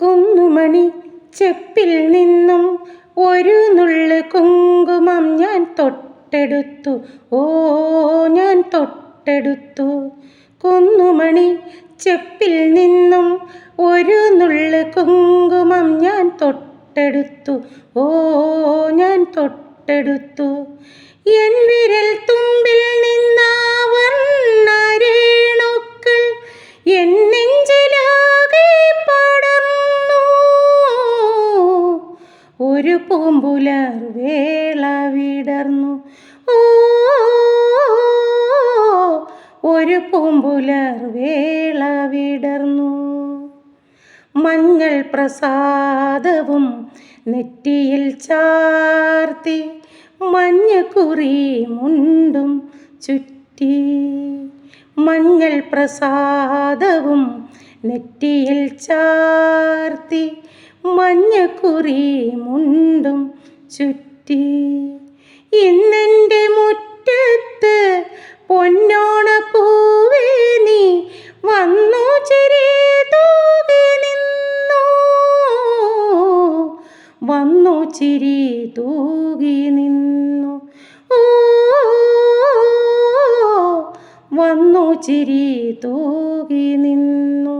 കുന്നുമണി ചെപ്പിൽ നിന്നും ഒരു നുള്ള് കുങ്കുമം ഞാൻ തൊട്ടെടുത്തു. ഓ ഞാൻ തൊട്ടെടുത്തു. കുന്നുമണി ചെപ്പിൽ നിന്നും ഒരു നുള്ള് കുങ്കുമം ഞാൻ തൊട്ടെടുത്തു. ഓ ഞാൻ തൊട്ടെടുത്തു. എൻ വിരൽ ഒരു പൂമ്പുലർ വേള വിടർന്നു. ഓ ഒരു പൂമ്പുലർ വേള വിടർന്നു. മഞ്ഞൾ പ്രസാദവും നെറ്റിയിൽ ചാർത്തി മഞ്ഞക്കുറി മുണ്ടും ചുറ്റി. മഞ്ഞൾ പ്രസാദവും നെറ്റിയിൽ ചാർത്തി മഞ്ഞക്കുറി മുണ്ടും ചുറ്റി. ഇന്നെന്റെ മുറ്റത്ത് പൊന്നോണ പൂവേ നീ വന്നു ചിരി നിന്നു? വന്നു ചിരി തൂകി നിന്നു? ഓ വന്നു ചിരി തൂകി നിന്നു?